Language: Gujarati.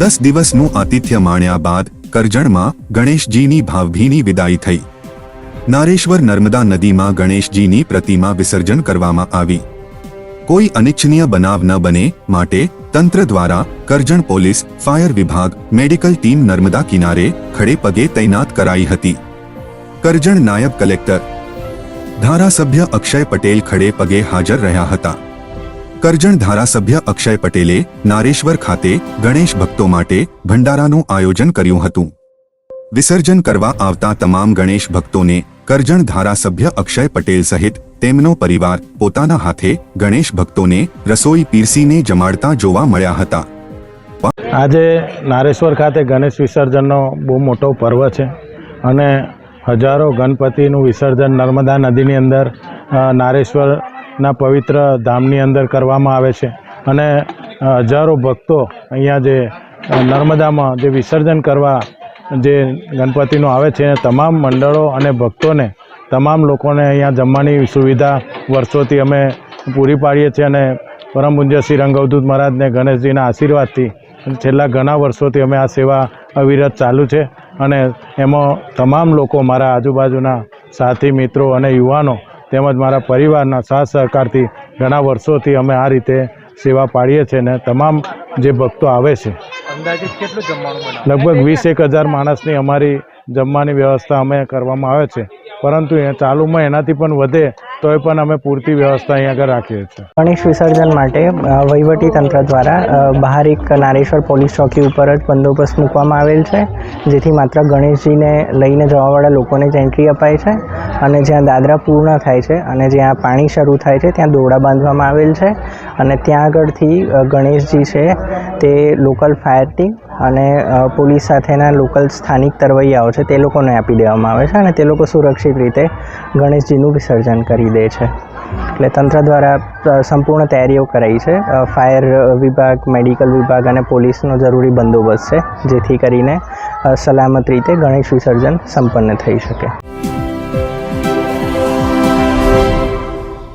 દસ દિવસનું આતિથ્ય માણ્યા બાદ કરજણમાં ગણેશજીની ભાવભીની વિદાય થઈ. નારેશ્વર નર્મદા નદીમાં ગણેશજીની પ્રતિમા વિસર્જન કરવામાં આવી. કોઈ અનિચ્છનીય બનાવ ન બને માટે તંત્ર દ્વારા કરજણ પોલીસ, ફાયર વિભાગ, મેડિકલ ટીમ નર્મદા કિનારે ખડે પગે તૈનાત કરાઈ હતી. કરજણ નાયબ કલેક્ટર ધારાસભ્ય અક્ષય પટેલ ખડે પગે હાજર રહ્યા હતા. કરજણ ધારાસભ્ય અક્ષય પટેલે નારેશ્વર ખાતે ગણેશ ભક્તો માટે ભંડારાનું આયોજન કર્યું હતું. વિસર્જન કરવા આવતા તમામ ગણેશ ભક્તોને કરજણ ધારાસભ્ય અક્ષય પટેલ સહિત તેમનો પરિવાર પોતાના હાથે ગણેશ ભક્તોને રસોઈ પીરસીને જમાડતા જોવા મળ્યા હતા. આજે નારેશ્વર ખાતે ગણેશ વિસર્જનનો બહુ મોટો પર્વ છે અને હજારો ગણપતિનું વિસર્જન નર્મદા નદીની અંદર અ, નારેશ્વરના પવિત્ર ધામની અંદર કરવામાં આવે છે. અને હજારો ભક્તો અહીંયા જે નર્મદામાં જે વિસર્જન કરવા જે ગણપતિનું આવે છે તમામ મંડળો અને ભક્તોને, તમામ લોકોને અહીંયા જમવાની સુવિધા વર્ષોથી અમે પૂરી પાડીએ છીએ અને પરમ પૂજ્ય શ્રી રંગવદૂત મહારાજને ગણેશજીના આશીર્વાદથી છેલ્લા ઘણા વર્ષોથી અમે આ સેવા અવિરત ચાલુ છે. અને એમાં તમામ લોકો, મારા આજુબાજુના સાથી મિત્રો અને યુવાનો તેમજ મારા પરિવારના સાથ સહકારથી ઘણા વર્ષોથી અમે આ રીતે સેવા પાડીએ છીએ અને તમામ જે ભક્તો આવે છે લગભગ વીસ એક હજાર માણસની અમારી જમવાની વ્યવસ્થા અમે કરવામાં આવે છે. પરંતુ એ ચાલુમાં એનાથી પણ વધે તોય પણ અમે પૂરતી વ્યવસ્થા અહીંયા આગળ રાખીએ છીએ. ગણેશ વિસર્જન માટે વહીવટી તંત્ર દ્વારા બહાર એક નારેશ્વર પોલીસ ચોકી ઉપર જ બંદોબસ્ત મૂકવામાં આવેલ છે જેથી માત્ર ગણેશજીને લઈને જવાવાળા લોકોને જ એન્ટ્રી અપાય છે. અને જ્યાં દાદરા પૂર્ણ થાય છે અને જ્યાં પાણી શરૂ થાય છે, ત્યાં દોરડા બાંધવામાં આવેલ છે. અને ત્યાં આગળથી ગણેશજી છે તે લોકલ ફાયર ટીમ અને પોલીસ સાથેના લોકલ સ્થાનિક તરવૈયાઓ છે તે લોકોને આપી દેવામાં આવે છે અને તે લોકો સુરક્ષિત રીતે ગણેશજીનું વિસર્જન કરી દે છે. એટલે તંત્ર દ્વારા સંપૂર્ણ તૈયારીઓ કરાઈ છે. ફાયર વિભાગ, મેડિકલ વિભાગ અને પોલીસનો જરૂરી બંદોબસ્ત છે, જેથી કરીને સલામત રીતે ગણેશ વિસર્જન સંપન્ન થઈ શકે.